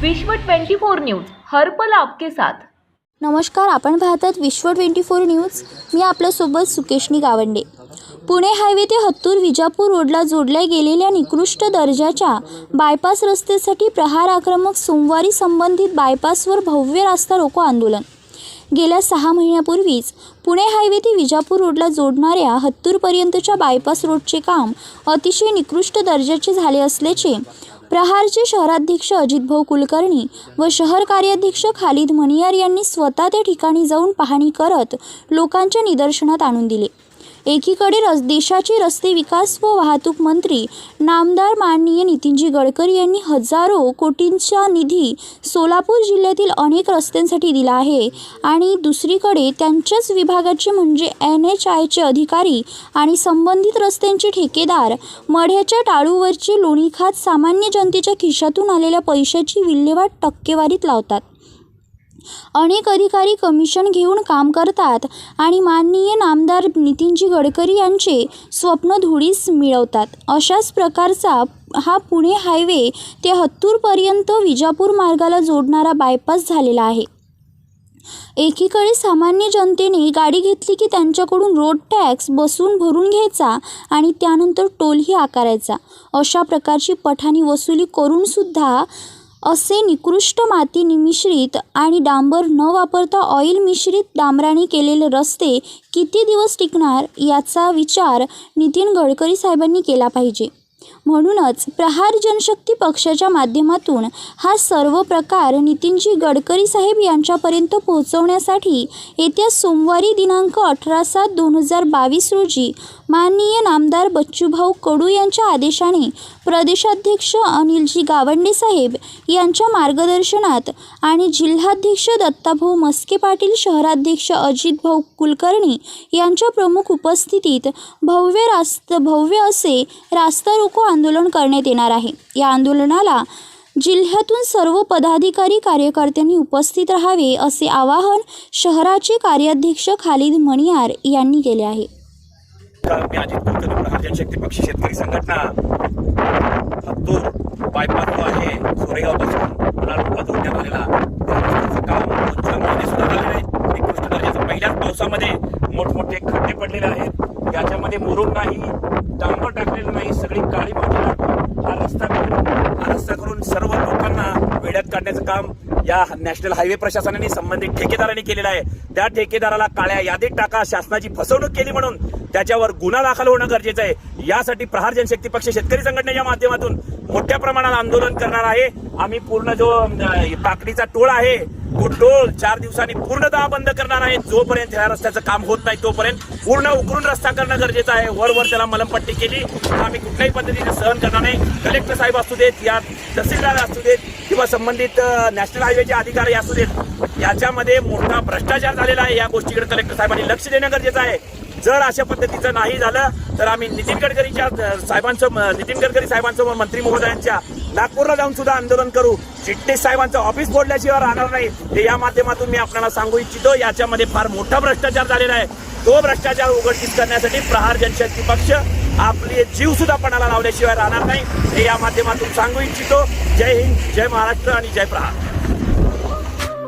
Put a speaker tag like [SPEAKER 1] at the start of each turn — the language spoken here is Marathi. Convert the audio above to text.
[SPEAKER 1] विश्व 24 न्यूज हर्पल आपके साथ.
[SPEAKER 2] नमस्कार आपण पाहतात विश्व ट्वेंटी फोर न्यूज. मी आपल्यासोबत सुकेशनी गावंडे. पुणे हायवे ते हत्तूर विजापूर रोडला जोडल्या गेलेल्या निकृष्ट दर्जाच्या बायपास रस्त्यासाठी प्रहार आक्रमक सोमवारी संबंधित बायपासवर भव्य रास्ता रोको आंदोलन. गेल्या सहा महिन्यापूर्वीच पुणे हायवे ते विजापूर रोडला जोडणाऱ्या हत्तूरपर्यंतच्या बायपास रोडचे काम अतिशय निकृष्ट दर्जाचे झाले असल्याचे प्रहारचे शहराध्यक्ष अजितभाऊ कुलकर्णी व शहर कार्याध्यक्ष खालिद मणियार यांनी स्वतः त्या ठिकाणी जाऊन पाहणी करत लोकांच्या निदर्शनात आणून दिले. एकीकडे रस देशाचे रस्ते विकास व वाहतूक मंत्री नामदार माननीय नितीनजी गडकरी यांनी हजारो कोटींचा निधी सोलापूर जिल्ह्यातील अनेक रस्त्यांसाठी दिला आहे. आणि दुसरीकडे त्यांच्याच विभागाचे म्हणजे एन एच आयचे अधिकारी आणि संबंधित रस्त्यांचे ठेकेदार मढ्याच्या टाळूवरची लोणी खात सामान्य जनतेच्या खिशातून आलेल्या पैशाची विल्हेवाट टक्केवारीत लावतात. अनेक अधिकारी कमिशन घेऊन काम करतात आणि माननीय नामदार नितीनजी गडकरी यांचे स्वप्न धुळीस मिळवतात. अशाच प्रकारचा हा पुणे हायवे ते हत्तूरपर्यंत विजापूर मार्गाला जोडणारा बायपास झालेला आहे. एकीकडे सामान्य जनतेने गाडी घेतली की त्यांच्याकडून रोड टॅक्स बसून भरून घ्यायचा आणि त्यानंतर टोलही आकारायचा. अशा प्रकारची पठाणी वसुली करूनसुद्धा असे निकृष्ट माती निमिश्रित आणि डांबर न वापरता ऑइल मिश्रित डांबराने केलेले रस्ते किती दिवस टिकणार याचा विचार नितीन गडकरी साहेबांनी केला पाहिजे. म्हणूनच प्रहार जनशक्ती पक्षाच्या माध्यमातून हा सर्व प्रकार नितीनजी गडकरी साहेब यांच्यापर्यंत पोहोचवण्यासाठी येत्या सोमवारी दिनांक अठरा सात दोन हजार बावीस रोजी माननीय नामदार बच्चूभाऊ कडू यांच्या आदेशाने प्रदेशाध्यक्ष अनिलजी गावंडे साहेब यांच्या मार्गदर्शनात आणि जिल्हाध्यक्ष दत्ताभाऊ मस्के पाटील शहराध्यक्ष अजितभाऊ कुलकर्णी यांच्या प्रमुख उपस्थितीत भव्य रास्त भव्य असे रास्ता रोको आंदोलन करण्यात येणार आहे. या आंदोलनाला जिल्ह्यातून सर्व पदाधिकारी कार्यकर्त्यांनी उपस्थित राहावे असे आवाहन शहराचे कार्याध्यक्ष खालिद मणियार यांनी केले आहे.
[SPEAKER 3] मी अजित कुलकर्णी प्रहार जनशक्ती पक्ष शेतकरी संघटना. हत्तूर बायपास जो आहे सोरेगावपासून पुन्हा जोडण्यात आलेला काम सुद्धा झाले नाही निकृष्ट दर्जाचं पहिल्याच पावसामध्ये मोठमोठे खड्डे पडलेले आहेत. याच्यामध्ये मुरुम नाही डांबर टाकलेलं नाही सगळी काळी माती टाकून हा रस्ता करून हा रस्ता करून सर्व लोकांना वेड्यात काढण्याचं काम या नॅशनल हायवे प्रशासनाने संबंधित ठेकेदारांनी केलेलं आहे. त्या ठेकेदाराला काळ्या यादीत टाका शासनाची फसवणूक केली म्हणून त्याच्यावर गुन्हा दाखल होणं गरजेचं आहे. यासाठी प्रहार जनशक्ती पक्ष शेतकरी संघटनेच्या माध्यमातून मोठ्या प्रमाणात आंदोलन करणार आहे. आम्ही पूर्ण जो अं, टोळ आहे तो टोळ चार दिवसांनी पूर्णतः बंद करणार आहे. जोपर्यंत ह्या रस्त्याचं काम होत नाही तोपर्यंत पूर्ण उकरून रस्ता करणं गरजेचं आहे. वरवर त्याला मलमपट्टी केली. तर आम्ही कुठल्याही पद्धतीने सहन करणार नाही. कलेक्टर साहेब असू देत या तहसीलदार असू देत किंवा संबंधित नॅशनल हायवेचे अधिकारी असू देत याच्यामध्ये मोठा भ्रष्टाचार झालेला आहे. या गोष्टीकडे कलेक्टर साहेबांनी लक्ष देणं गरजेचं आहे. जर अशा पद्धतीचं नाही झालं तर आम्ही नितीन गडकरीच्या साहेबांचं नितीन गडकरी साहेबांचं मंत्री महोदयांच्या नागपूरला जाऊन सुद्धा आंदोलन करू. चिटणीस साहेबांचं ऑफिस फोडल्याशिवाय राहणार नाही. हे या माध्यमातून मी आपल्याला सांगू इच्छितो याच्यामध्ये फार मोठा भ्रष्टाचार झालेला आहे. तो भ्रष्टाचार उघडकीस करण्यासाठी प्रहार जनशक्ती पक्ष आपले जीव सुद्धा पणाला लावल्याशिवाय राहणार नाही. हे या माध्यमातून सांगू इच्छितो. जय हिंद जय महाराष्ट्र आणि जय प्रहार.